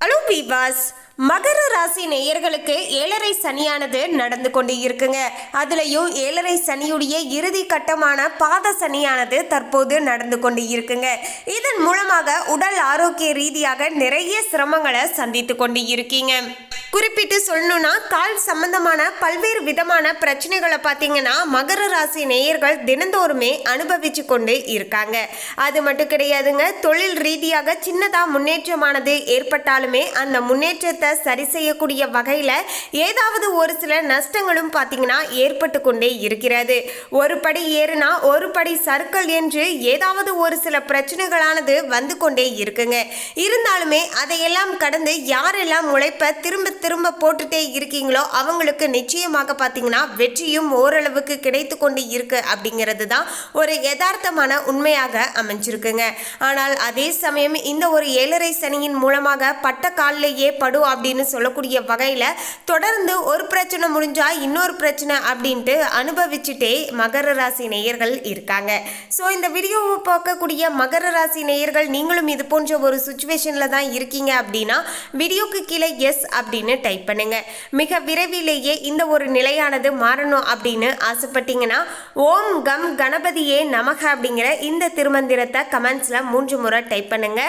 Hello, Peepers. மகர ராசி நேயர்களுக்கு ஏழரை சனியானது நடந்து கொண்டு இருக்குங்க அதுலயும் ஏழரை சனியுடைய இறுதி கட்டமான பாத சனியானது தற்போது நடந்து கொண்டு இருக்குங்க இதன் மூலமாக உடல் ஆரோக்கிய ரீதியாக நிறைய சிரமங்களை சந்தித்து கொண்டு இருக்கீங்க குறிப்பிட்டு சொல்லணும்னா கால் சம்பந்தமான பல்வேறு விதமான பிரச்சனைகளை பார்த்தீங்கன்னா மகர ராசி நேயர்கள் தினந்தோறுமே அனுபவிச்சு கொண்டு இருக்காங்க. அது மட்டும் கிடையாதுங்க தொழில் ரீதியாக சின்னதாக முன்னேற்றமானது ஏற்பட்டாலுமே அந்த முன்னேற்றத்தை சரி செய்யக்கூடிய வகையில் ஏதாவது ஒரு சில நஷ்டங்களும் பார்த்தீங்கன்னா ஏற்பட்டு கொண்டே இருக்கிறது. ஒரு படி ஏறுனா ஒரு படி சர்க்கிள் என்று ஏதாவது ஒரு சில பிரச்சனைகளானது வந்து கொண்டே இருக்குங்க. இருந்தாலுமே அதையெல்லாம் கடந்து யாரெல்லாம் உழைப்ப திரும்ப திரும்ப போட்டுட்டே இருக்கீங்களோ அவங்களுக்கு நிச்சயமாக பார்த்தீங்கன்னா வெற்றியும் ஓரளவுக்கு கிடைத்து கொண்டு இருக்கு அப்படிங்கிறது தான் ஒரு யதார்த்தமான உண்மையாக அமைஞ்சிருக்குங்க. ஆனால் அதே சமயம் இந்த ஒரு ஏழரை சனியின் மூலமாக பட்ட காலிலேயே படு அப்படின்னு சொல்லக்கூடிய வகையில் தொடர்ந்து ஒரு பிரச்சனை முடிஞ்சால் இன்னொரு பிரச்சனை அப்படின்ட்டு அனுபவிச்சுட்டே மகர ராசி நேயர்கள் இருக்காங்க. ஸோ இந்த வீடியோவை பார்க்கக்கூடிய மகர ராசி நேயர்கள் நீங்களும் இது போன்ற ஒரு சுச்சுவேஷனில் தான் இருக்கீங்க அப்படின்னா வீடியோக்கு கீழே எஸ் அப்படின்னு டைப் பண்ணுங்க. மிக விரைவிலேயே இந்த ஒரு நிலையானது மாறணும் அப்படின்னு ஆசைப்பட்டீங்கன்னா ஓம் கம் கணபதியே நமக அப்படிங்கிற இந்த திருமந்திரத்தை கமெண்ட்ஸில் மூன்று முறை டைப் பண்ணுங்க.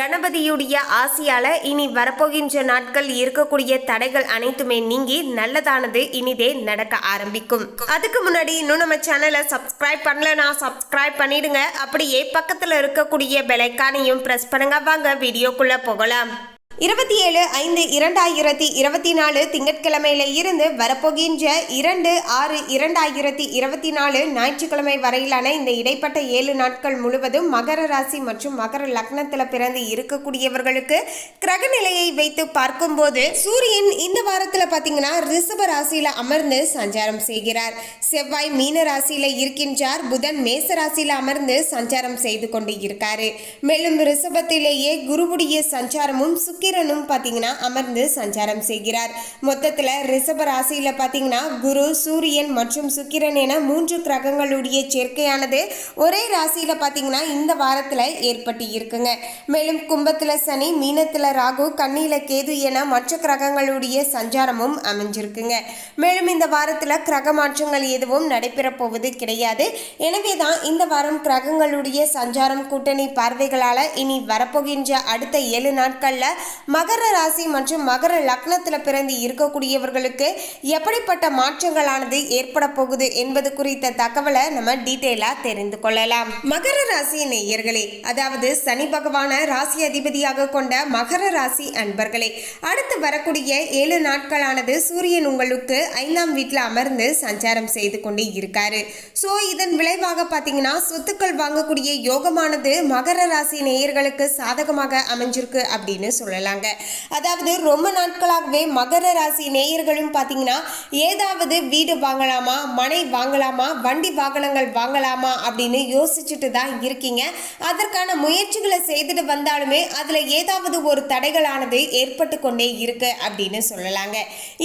கணபதியுடைய ஆசையால் இனி வரப்போகின்ற நாட்கள் இருக்கக்கூடிய தடைகள் அனைத்துமே நீங்கி நல்லதானது இனிதே நடக்க ஆரம்பிக்கும். அதுக்கு முன்னாடி இன்னும் நம்ம சேனலை சப்ஸ்கிரைப் பண்ணலனா சப்ஸ்கிரைப் பண்ணிடுங்க. அப்படியே பக்கத்தில் இருக்கக்கூடிய பெலைக்கானையும் ப்ரெஸ் பண்ணுங்க. வாங்க வீடியோக்குள்ள போகலாம். இருபத்தி ஏழு ஐந்து இரண்டாயிரத்தி இருபத்தி நாலு திங்கட்கிழமையில இருந்து வரப்போகின்ற இரண்டு ஆறு இரண்டாயிரத்தி இருபத்தி நாலு ஞாயிற்றுக்கிழமை வரையிலான இந்த இடைப்பட்ட ஏழு நாட்கள் முழுவதும் மகர ராசி மற்றும் மகர லக்னத்தில் பிறந்து இருக்கக்கூடியவர்களுக்கு கிரக நிலையை வைத்து பார்க்கும்போது சூரியன் இந்த வாரத்தில் பார்த்தீங்கன்னா ரிஷப ராசியில் அமர்ந்து சஞ்சாரம் செய்கிறார். செவ்வாய் மீன ராசியில் இருக்கின்றார். புதன் மேச ராசியில் அமர்ந்து சஞ்சாரம் செய்து கொண்டு இருக்காரு. மேலும் ரிஷபத்திலேயே குருவுடைய சஞ்சாரமும் சந்திரனும் பார்த்தீங்கன்னா அமர்ந்து சஞ்சாரம் செய்கிறார். மொத்தத்தில் ரிஷப ராசியில் பார்த்தீங்கன்னா குரு சூரியன் மற்றும் சுக்கிரன் என மூன்று கிரகங்களுடைய சேர்க்கையானது ஒரே ராசியில் பார்த்தீங்கன்னா இந்த வாரத்தில் ஏற்பட்டு இருக்குங்க. மேலும் கும்பத்தில் சனி மீனத்தில் ராகு கண்ணியில் கேது என மற்ற கிரகங்களுடைய சஞ்சாரமும் அமைஞ்சிருக்குங்க. மேலும் இந்த வாரத்தில் கிரக மாற்றங்கள் எதுவும் நடைபெற போவது கிடையாது. எனவே தான் இந்த வாரம் கிரகங்களுடைய சஞ்சாரம் கூட்டணி பார்வைகளால் இனி வரப்போகின்ற அடுத்த ஏழு நாட்களில் மகர ராசி மற்றும் மகர லக்னத்தில் பிறந்து இருக்கக்கூடியவர்களுக்கு எப்படிப்பட்ட மாற்றங்களானது ஏற்பட போகுது என்பது குறித்த தகவலை நம்ம டீட்டெயிலாக தெரிந்து கொள்ளலாம். மகர ராசி நேயர்களே அதாவது சனி பகவான ராசி அதிபதியாக கொண்ட மகர ராசி அன்பர்களே அடுத்து வரக்கூடிய ஏழு நாட்களானது சூரியன் உங்களுக்கு ஐந்தாம் வீட்டில் அமர்ந்து சஞ்சாரம் செய்து கொண்டு இருக்காரு. ஸோ இதன் விளைவாக பார்த்தீங்கன்னா சொத்துக்கள் வாங்கக்கூடிய யோகமானது மகர ராசி நேயர்களுக்கு சாதகமாக அமைஞ்சிருக்கு அப்படின்னு சொல்லலாம். சொல்லலாங்க அதாவது ரொம்ப நாட்களாகவே மகர ராசி நேயர்களும் பார்த்தீங்கன்னா ஏதாவது வீடு வாங்கலாமா மனை வாங்கலாமா வண்டி வாகனங்கள் வாங்கலாமா அப்படின்னு யோசிச்சுட்டு தான் இருக்கீங்க. அதற்கான முயற்சிகளை செய்துட்டு வந்தாலுமே அதில் ஏதாவது ஒரு தடைகளானது ஏற்பட்டு கொண்டே இருக்கு அப்படின்னு சொல்லலாங்க.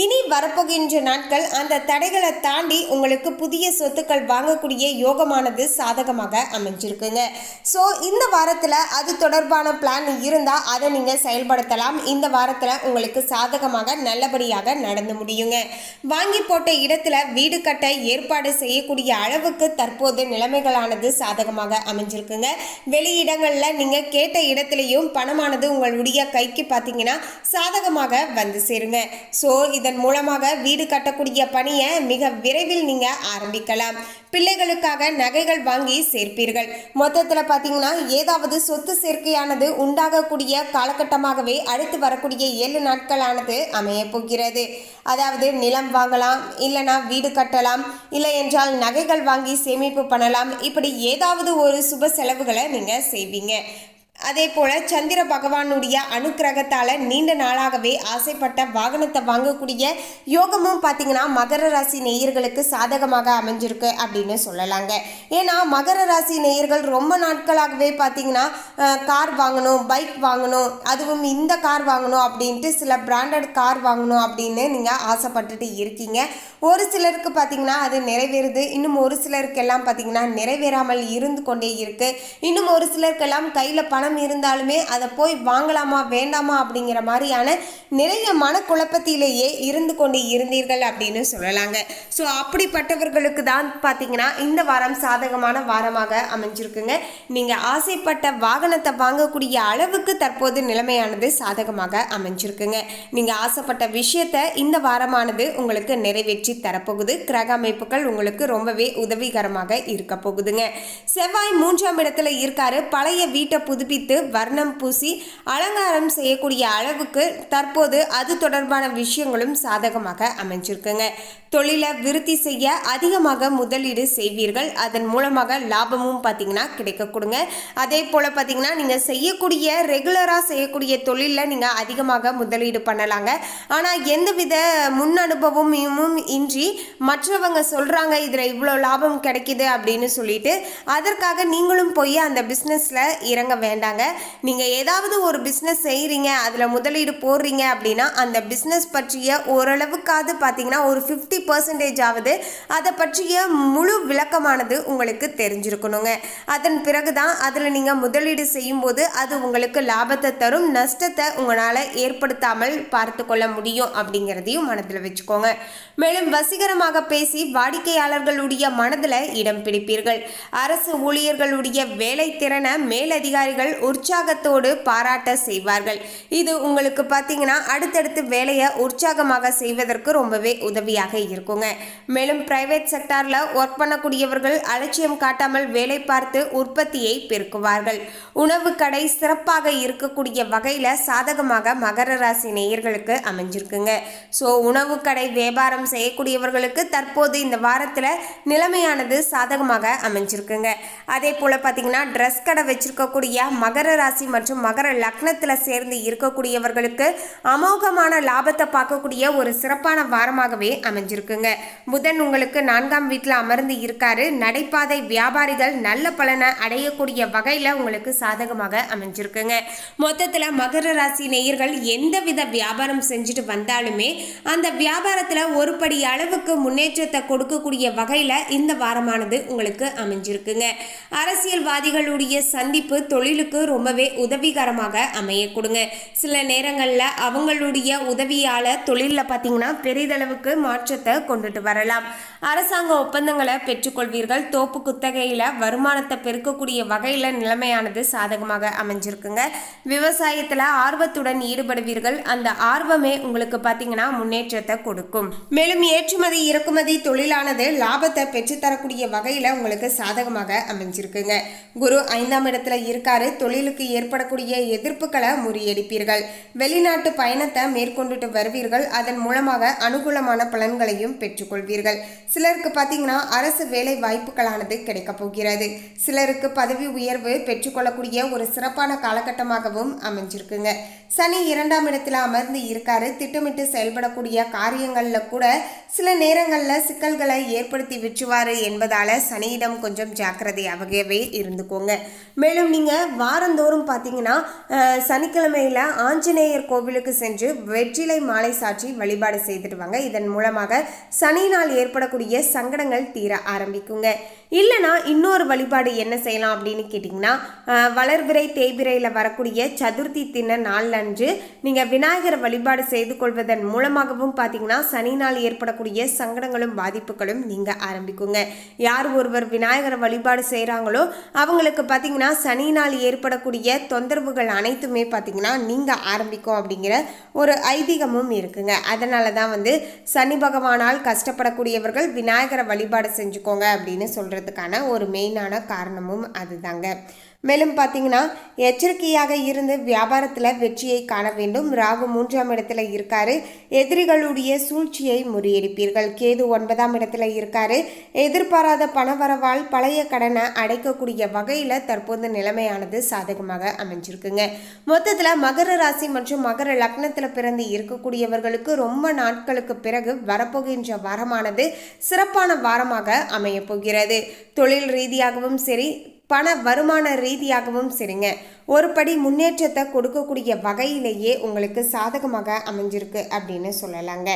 இனி வரப்போகின்ற நாட்கள் அந்த தடைகளை தாண்டி உங்களுக்கு புதிய சொத்துக்கள் வாங்கக்கூடிய யோகமானது சாதகமாக அமைஞ்சிருக்குங்க. ஸோ இந்த வாரத்தில் அது தொடர்பான பிளான் இருந்தால் அதை நீங்கள் பயன்படுத்தலாம் இந்த வாரத்தில் உங்களுக்கு சாதகமாக நல்லபடியாக நடந்து முடியுங்க. வாங்கி போட்ட இடத்துல வீடு கட்ட ஏற்பாடு செய்யக்கூடிய அளவுக்கு தற்போது நிலைமைகளானது சாதகமாக அமைஞ்சிருக்குங்க. வெளியிடங்களில் நீங்கள் கேட்ட இடத்துலையும் பணமானது உங்களுடைய கைக்கு பார்த்தீங்கன்னா சாதகமாக வந்து சேருங்க. ஸோ இதன் மூலமாக வீடு கட்டக்கூடிய பணியை மிக விரைவில் நீங்கள் ஆரம்பிக்கலாம். பிள்ளைகளுக்காக நகைகள் வாங்கி சேர்ப்பீர்கள். மொத்தத்தில் பார்த்தீங்கன்னா ஏதாவது சொத்து சேர்க்கையானது உண்டாகக்கூடிய காலகட்டமாகவே அடுத்து வரக்கூடிய ஏழு நாட்களானது அமைய போகிறது. அதாவது நிலம் வாங்கலாம் இல்லைனா வீடு கட்டலாம் இல்லை என்றால் நகைகள் வாங்கி சேமிப்பு பண்ணலாம். இப்படி ஏதாவது ஒரு சுப செலவுகளை நீங்கள் செய்வீங்க. அதே போல சந்திர பகவானுடைய அனுக்கிரகத்தால் நீண்ட நாளாகவே ஆசைப்பட்ட வாகனத்தை வாங்கக்கூடிய யோகமும் பார்த்தீங்கன்னா மகர ராசி நேயர்களுக்கு சாதகமாக அமைஞ்சிருக்கு அப்படின்னு சொல்லலாங்க. ஏன்னா மகர ராசி நேயர்கள் ரொம்ப நாட்களாகவே பார்த்தீங்கன்னா கார் வாங்கணும் பைக் வாங்கணும் அதுவும் இந்த கார் வாங்கணும் அப்படின்ட்டு சில பிராண்டட் கார் வாங்கணும் அப்படின்னு நீங்கள் ஆசைப்பட்டுட்டு இருக்கீங்க. ஒரு சிலருக்கு பார்த்தீங்கன்னா அது நிறைவேறுது. இன்னும் ஒரு சிலருக்கெல்லாம் பார்த்தீங்கன்னா நிறைவேறாமல் இருந்து கொண்டே இருக்கு. இன்னும் ஒரு சிலருக்கெல்லாம் கையில் பணம் பணம் இருந்தாலுமே அதை போய் வாங்கலாமா வேண்டாமா அப்படிங்கிற மாதிரியான நிறைய மனக்குழப்பத்திலேயே இருந்து கொண்டு இருந்தீர்கள் அப்படின்னு சொல்லலாங்க. ஸோ அப்படிப்பட்டவர்களுக்கு தான் பார்த்தீங்கன்னா இந்த வாரம் சாதகமான வாரமாக அமைஞ்சிருக்குங்க. நீங்கள் ஆசைப்பட்ட வாகனத்தை வாங்கக்கூடிய அளவுக்கு தற்போது நிலைமையானது சாதகமாக அமைஞ்சிருக்குங்க. நீங்கள் ஆசைப்பட்ட விஷயத்தை இந்த வாரமானது உங்களுக்கு நிறைவேற்றி தரப்போகுது. கிரக அமைப்புகள் உங்களுக்கு ரொம்பவே உதவிகரமாக இருக்க போகுதுங்க. செவ்வாய் மூன்றாம் இடத்துல இருக்காரு. பழைய வீட்டை புதுப்பித்து வர்ணம் பூசி அலங்காரம் செய்யக்கூடிய அளவுக்கு தற்போது அது தொடர்பான விஷயங்களும் சாதகமாக அமைஞ்சிருக்குங்க. தொழிலை விருத்தி செய்ய அதிகமாக முதலீடு செய்வீர்கள். அதன் மூலமாக லாபமும் பார்த்தீங்கன்னா கிடைக்க கொடுங்க அதே போல் பார்த்தீங்கன்னா நீங்கள் செய்யக்கூடிய ரெகுலராக செய்யக்கூடிய தொழிலில் நீங்கள் அதிகமாக முதலீடு பண்ணலாங்க. ஆனால் எந்தவித முன் அனுபவமும் இன்றி மற்றவங்க சொல்கிறாங்க இதில் இவ்வளோ லாபம் கிடைக்குது அப்படின்னு சொல்லிட்டு அதற்காக நீங்களும் போய் அந்த பிஸ்னஸில் இறங்க வேண்டாம். வேண்டாங்க நீங்கள் ஏதாவது ஒரு பிஸ்னஸ் செய்கிறீங்க அதில் முதலீடு போடுறீங்க அப்படின்னா அந்த பிஸ்னஸ் பற்றிய ஓரளவுக்காவது பார்த்தீங்கன்னா ஒரு ஃபிஃப்டி பர்சன்டேஜ் ஆகுது அதை பற்றிய முழு விளக்கமானது உங்களுக்கு தெரிஞ்சிருக்கணுங்க. அதன் பிறகு தான் அதில் நீங்கள் முதலீடு செய்யும்போது அது உங்களுக்கு லாபத்தை தரும் நஷ்டத்தை உங்களால் ஏற்படுத்தாமல் பார்த்து கொள்ள முடியும் அப்படிங்கிறதையும் மனதில் வச்சுக்கோங்க. மேலும் வசீகரமாக பேசி வாடிக்கையாளர்களுடைய மனதில் இடம் பிடிப்பீர்கள். அரசு ஊழியர்களுடைய வேலை திறனை மேலதிகாரிகள் உற்சாகத்தோடு பாராட்ட செய்வார்கள். இது உங்களுக்கு பார்த்தீங்கன்னா அடுத்தடுத்து வேலையை உற்சாகமாக செய்வதற்கு ரொம்பவே உதவியாக இருக்குங்க. மேலும் பிரைவேட் செக்டாரில் ஒர்க் பண்ணக்கூடியவர்கள் அலட்சியம் காட்டாமல் வேலை பார்த்து உற்பத்தியை பெருக்குவார்கள். உணவு கடை சிறப்பாக இருக்கக்கூடிய வகையில் சாதகமாக மகர ராசி நேயர்களுக்கு அமைஞ்சிருக்குங்க. ஸோ உணவு கடை வியாபாரம் செய்யக்கூடியவர்களுக்கு தற்போது இந்த வாரத்தில் நிலைமையானது சாதகமாக அமைஞ்சிருக்குங்க. அதே போல் பார்த்தீங்கன்னா ட்ரெஸ் கடை வச்சிருக்கக்கூடிய மகர ராசி மற்றும் மகர லக்னத்தில் சேர்ந்து இருக்கக்கூடியவர்களுக்கு அமோகமான லாபத்தை பார்க்கக்கூடிய ஒரு சிறப்பான வாரமாகவே அமைஞ்சிருக்குங்க. புதன் உங்களுக்கு நான்காம் வீட்டில் அமர்ந்து இருக்காரு. நடைபாதை வியாபாரிகள் நல்ல பலனை அடையக்கூடிய வகையில் உங்களுக்கு சாதகமாக அமைஞ்சிருக்குங்க. மொத்தத்தில் மகர ராசி நேயர்கள் எந்தவித வியாபாரம் செஞ்சுட்டு வந்தாலுமே அந்த வியாபாரத்தில் ஒரு படி அளவுக்கு முன்னேற்றத்தை கொடுக்கக்கூடிய வகையில் இந்த வாரமானது உங்களுக்கு அமைஞ்சிருக்குங்க. அரசியல்வாதிகளுடைய சந்திப்பு தொழிலுக்கு ரொம்பவே உதவிகரமாக அமைய கொடுங்க. சில நேரங்களில் அவங்களுடைய உதவியால் தொழிலில் பார்த்தீங்கன்னா பெரிதளவுக்கு மாற்றத்தை கொண்டுட்டு வரலாம். அரசாங்க ஒப்பந்தங்களை பெற்றுக்கொள்வீர்கள். தோப்பு குத்தகையில் வருமானத்தை பெருக்கக்கூடிய வகையில் நிலைமையானது சாதகமாக அமைஞ்சிருக்குங்க. விவசாயத்தில் ஆர்வத்துடன் ஈடுபடுவீர்கள். அந்த ஆர்வமே உங்களுக்கு பார்த்தீங்கன்னா முன்னேற்றத்தை கொடுக்கும். மேலும் ஏற்றுமதி இறக்குமதி தொழிலானது லாபத்தை பெற்றுத்தரக்கூடிய வகையில் உங்களுக்கு சாதகமாக அமைஞ்சிருக்குங்க. குரு ஐந்தாம் இடத்துல இருக்காரு. தொழிலுக்கு ஏற்படக்கூடிய எதிர்ப்புகளை முறியடிப்பீர்கள். வெளிநாட்டு பயணத்தை மேற்கொண்டுட்டு வருவீர்கள். அதன் மூலமாக அனுகூலமான பலன்களையும் பெற்றுக்கொள்வீர்கள். சிலருக்கு பார்த்தீங்கன்னா அரசு வேலை வாய்ப்புகளானது கிடைக்கப் போகிறது. சிலருக்கு பதவி உயர்வு பெற்றுக்கொள்ளக்கூடிய ஒரு சிறப்பான காலகட்டமாகவும் அமைஞ்சிருக்குங்க. சனி இரண்டாம் இடத்துல அமர்ந்து இருக்காரு. திட்டமிட்டு செயல்படக்கூடிய காரியங்களில் கூட சில நேரங்களில் சிக்கல்களை ஏற்படுத்தி விற்றுவார் என்பதால் சனியிடம் கொஞ்சம் ஜாக்கிரதையாகவே இருந்துக்கோங்க. மேலும் நீங்கள் வாரந்தோறும் பார்த்தீங்கன்னா சனிக்கிழமையில் ஆஞ்சநேயர் கோவிலுக்கு சென்று வெற்றிலை மாலை சாற்றி வழிபாடு செய்துடுவாங்க இதன் மூலமாக சனி நாள் ஏற்படக்கூடிய சங்கடங்கள் தீர ஆரம்பிக்குங்க. இல்லைனா இன்னொரு வழிபாடு என்ன செய்யலாம் அப்படின்னு கேட்டிங்கன்னா வளர்விரை வளர்பிறை தேய்பிறையில் வரக்கூடிய சதுர்த்தி தின நாள் அன்று நீங்கள் விநாயகர் வழிபாடு செய்து கொள்வதன் மூலமாகவும் பார்த்தீங்கன்னா சனி நாள் ஏற்படக்கூடிய சங்கடங்களும் பாதிப்புகளும் நீங்கள் ஆரம்பிக்குங்க. யார் ஒருவர் விநாயகர் வழிபாடு செய்கிறாங்களோ அவங்களுக்கு பார்த்தீங்கன்னா சனி நாள் ஏற்படக்கூடிய தொந்தரவுகள் அனைத்துமே பார்த்தீங்கன்னா நீங்கள் ஆரம்பிக்கும் அப்படிங்கிற ஒரு ஐதீகமும் இருக்குங்க. அதனால தான் வந்து சனி பகவானால் கஷ்டப்படக்கூடியவர்கள் விநாயகரை வழிபாடு செஞ்சுக்கோங்க அப்படின்னு சொல்கிறேன் சொல்கிறதுக்கான ஒரு மெயினான காரணமும் அதுதாங்க. மேலும் பார்த்தீங்கன்னா எச்சரிக்கையாக இருந்து வியாபாரத்தில் வெற்றியை காண வேண்டும். ராகு மூன்றாம் இடத்துல இருக்காரு. எதிரிகளுடைய சூழ்ச்சியை முறியடிப்பீர்கள். கேது ஒன்பதாம் இடத்துல இருக்காரு. எதிர்பாராத பணவரவால் பழைய கடனை அடைக்கக்கூடிய வகையில் தற்போது நிலைமையானது சாதகமாக அமைஞ்சிருக்குங்க. மொத்தத்தில் மகர ராசி மற்றும் மகர லக்னத்தில் பிறந்து இருக்கக்கூடியவர்களுக்கு ரொம்ப நாட்களுக்கு பிறகு வரப்போகின்ற வாரமானது சிறப்பான வாரமாக அமையப்போகிறது. தொழில் ரீதியாகவும் சரி பண வருமான ரீதியாகவும் சரிங்க ஒரு படி முன்னேற்றத்தை கொடுக்கக்கூடிய வகையிலேயே உங்களுக்கு சாதகமாக அமைஞ்சிருக்கு அப்படின்னு சொல்லலாங்க.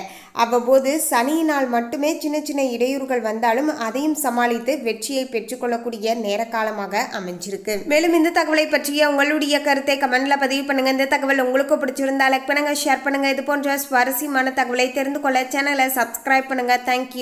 அவ்வப்போது சனியினால் மட்டுமே சின்ன சின்ன இடையூறுகள் வந்தாலும் அதையும் சமாளித்து வெற்றியை பெற்றுக்கொள்ளக்கூடிய நேர காலமாக அமைஞ்சிருக்கு. மேலும் இந்த தகவலை பற்றிய உங்களுடைய கருத்தை கமெண்ட்ல பதிவு பண்ணுங்க. இந்த தகவல் உங்களுக்கு பிடிச்சிருந்தா லைக் பண்ணுங்க ஷேர் பண்ணுங்க. இது போன்ற சுவாரஸ்யமான தகவலை தெரிந்து கொள்ள சேனலை சப்ஸ்கிரைப் பண்ணுங்க. தேங்க்யூ